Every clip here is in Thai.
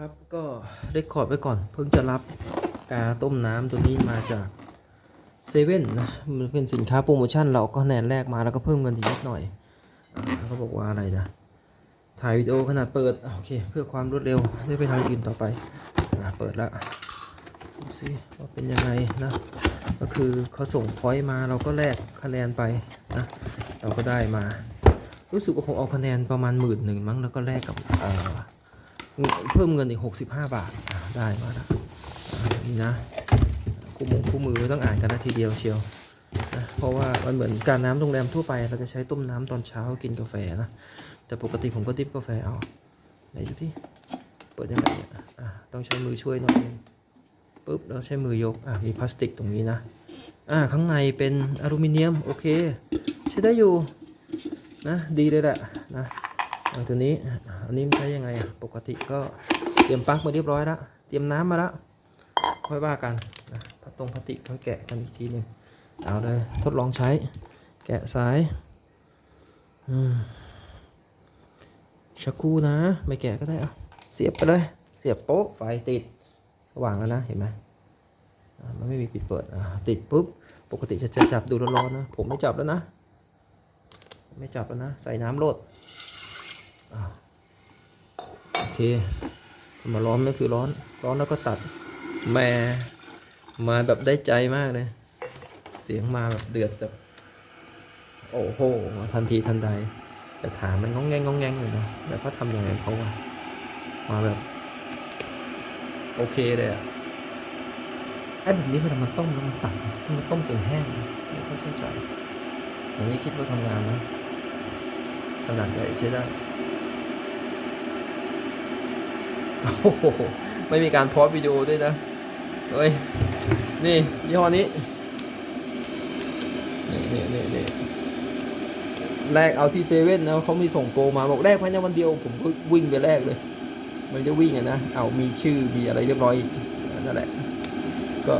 ครับก็ได้คอร์ดไว้ก่อน เพิ่งจะรับกาต้มน้ำตัวนี้มาจากเซเว่นนะมันเป็นสินค้าโปรโมชั่นเราก็แนนแรกมาแล้วก็เพิ่มเงินอีกนิดหน่อยเขาบอกว่าอะไรนะถ่ายวิดีโอขนาดเปิดโอเคเพื่อความรวดเร็วได้ไปทางอื่นต่อไปอะเปิดแล้วดูสิว่าเป็นยังไงนะก็คือเขาส่งพอยต์มาเราก็แลกคะแนนไปนะเราก็ได้มา รู้สึกว่าผมเอาคะแนนประมาณหมื่นหนึ่งมั้งแล้วก็แลกกับ เพิ่มเงินอีก 65 บาทอะได้มาแล้วอะนี่นะคู่มือคู่มือไม่ต้องอ่านกันนะทีเดียวเชียวนะเพราะว่ามันเหมือนการน้ำโรงแรมทั่วไปเราจะใช้ต้มน้ำตอนเช้ากินกาแฟนะ แต่ปกติผมก็ดิบกาแฟเอาไหนดูที่เปิดยังไงเนี่ยต้องใช้มือช่วยหน่อยปุ๊บแล้วใช้มือยกอะมีพลาสติกตรงนี้นะอ่าข้างในเป็นอลูมิเนียมโอเค ใช้ได้อยู่นะดีเลยแหละนะ ตัวนี้อันนี้มันใช้ยังไงอะปกติก็เตรียมปลั๊กมาเรียบร้อยแล้วเตรียมน้ำมาแล้วค่อยว่ากันพลาตรงพลาสติกค่อยแกะกันอีกทีหนึงเอาเลยทดลองใช้ แกะสายอชักคู่นะ ไม่แกะก็ได้เอาเสียบไปเลย เสียบโป๊ะไฟติดสว่างแล้วนะเห็นไหมมันไม่มีปิดเปิดติดปุ๊บปกติจะจะจับดูร้อนๆนะ ผมไม่จับแล้วนะ ไม่จับแล้วนะ ใส่น้ำโลด อเค มาร้อนก็คือร้อนร้อนแล้วก็ตัดแหม่มาแบบได้ใจมากเลย เสียงมาแบบเดือดแบบโอ้โหมาทันทีทันใด แต่ถามมันงองแงงงองแงงอยู่นะแล้วก็ทำยังไงเขาว่ามาแบบ โอเคเลยอะไอ้แบบนี้เวลามันต้มแล้วมันตัดมันต้มจนแห้งไม่ค่อยเข้าใจอันนี้คิดว่าทำงานนะขนาดใหญ่ใช้ได้โอ้โห ไม่มีการพอสวิดีโอด้วยนะเฮ้ยนี่ยี่ห้อนี้นี่นี่นี่นี่แรกเอาที่เซเว่นนะเขามีส่งโปรมาบอกแรกภายในวันเดียว ผมก็วิ่งไปแรกเลยมันจะวิ่งอะนะเอามีชื่อมีอะไรเรียบร้อยอีกนั่นแหละ ก็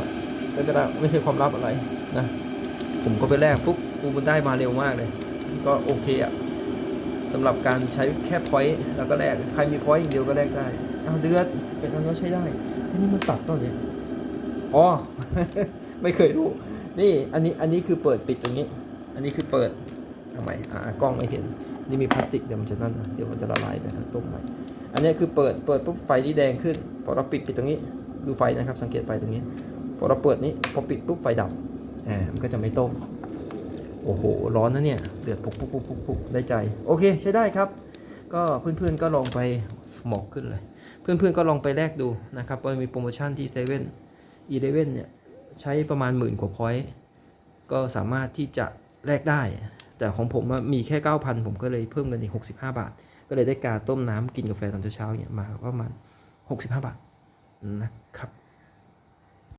ไม่เป็นไรไม่ใช่ความลับอะไรนะ ผมก็ไปแลกปุ๊บกูมันได้มาเร็วมากเลย ก็โอเคอะ สำหรับการใช้แค่พอยต์แล้วก็แลกใครมีพอยต์อย่างเดียวก็แลกได้เอาเดือดเป็นอันว่าใช้ได้ที่นี้มันตัดตอนนี้อ๋อ ไม่เคยรู้ นี่อันนี้อันนี้คือเปิดปิดตรงนี้ อันนี้คือเปิดทำไมอ่ากล้องไม่เห็น นี่มีพลาสติกเดี๋ยวมันจะนั่นนะเดี๋ยวมันจะละลายไปนะต้มใหม่อันนี้คือเปิดเปิดปุ๊บไฟที่แดงขึ้นพอเราปิดปิดตรงนี้ ดูไฟนะครับ สังเกตไฟตรงนี้พอเราเปิดนี้พอปิดปุ๊บไฟดับอ่ามันก็จะไม่ต้ม โอ้โห ร้อนนะเนี่ย เดือดปุกปุกปุกปุกปุกได้ใจ โอเค ใช้ได้ครับ ก็เพื่อนๆก็ลองไปหมอกขึ้นเลย เพื่อนๆก็ลองไปแลกดูนะครับว่ามีโปรโมชั่นที่เซเว่นอีเลเว่นเนี่ยใช้ประมาณหมื่นกว่าพอยต์ก็สามารถที่จะแลกได้ แต่ของผมมีแค่ 9,000 ผมก็เลยเพิ่มเงินอีก 65 บาท ก็เลยได้การต้มน้ำกินกาแฟตอนเช้าๆเนี่ยมาประมาณ 65 บาทนะครับ